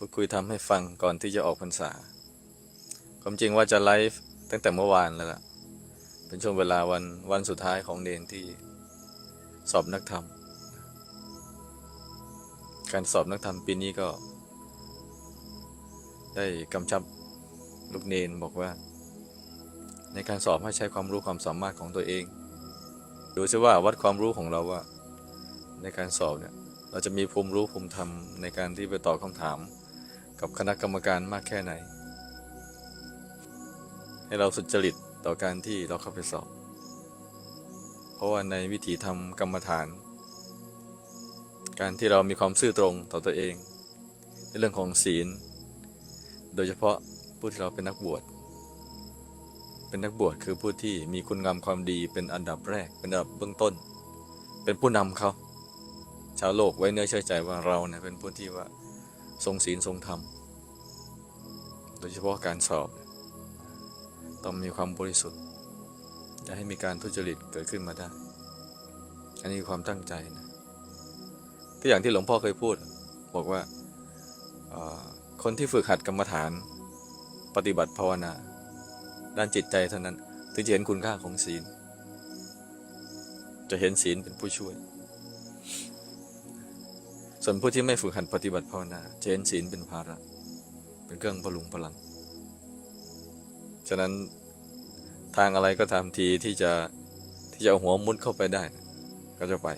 พูดคุยทำให้ฟังก่อนที่จะออกพรรษาความจริงว่าจะไลฟ์ตั้งแต่เมื่อวานแล้วล่ะ เป็นช่วงเวลาวันวันสุดท้ายของเนนที่สอบนักธรรม การสอบนักธรรมปีนี้ก็ ได้กำชับลูกเนนบอกว่า ในการสอบให้ใช้ความรู้ความสามารถของตัวเอง ดูซิว่าวัดความรู้ของเราว่า ในการสอบเนี่ยเราจะมีภูมิรู้ภูมิธรรมในการที่ไปตอบคำถาม กับคณะกรรมการมากแค่ไหน ให้เราสุจริตต่อการที่เราเข้าไปสอบ เพราะว่าในวิถีทำกรรมฐาน การที่เรามีความซื่อตรงต่อตัวเอง ในเรื่องของศีล โดยเฉพาะผู้ที่เราเป็นนักบวช เป็นนักบวชคือผู้ที่มีคุณงามความดีเป็นอันดับแรก เป็นอันดับเบื้องต้น เป็นผู้นำเขา ชาวโลกไว้เนื้อเชื่อใจว่าเราเนี่ยเป็นผู้ที่ว่า ทรงศีลทรงธรรม โดยเฉพาะการสอบ ต้องมีความบริสุทธิ์อย่าให้มีการทุจริตเกิดขึ้นมาได้ อันนี้ความตั้งใจนะก็อย่างที่หลวงพ่อเคยพูด บอกว่าคนที่ฝึกหัดกรรมฐาน ปฏิบัติภาวนา ด้านจิตใจเท่านั้น ถึงจะเห็นคุณค่าของศีล จะเห็นศีลเป็นผู้ช่วย ส่วนผู้ที่ไม่ฝึกหัดปฏิบัติภาวนาจะเห็นศีลเป็นภาระ เป็นเครื่องพลุงพลัง ฉะนั้นทางอะไรก็ตามทีที่จะที่จะหัวมุดเข้าไปได้ ก็จะไป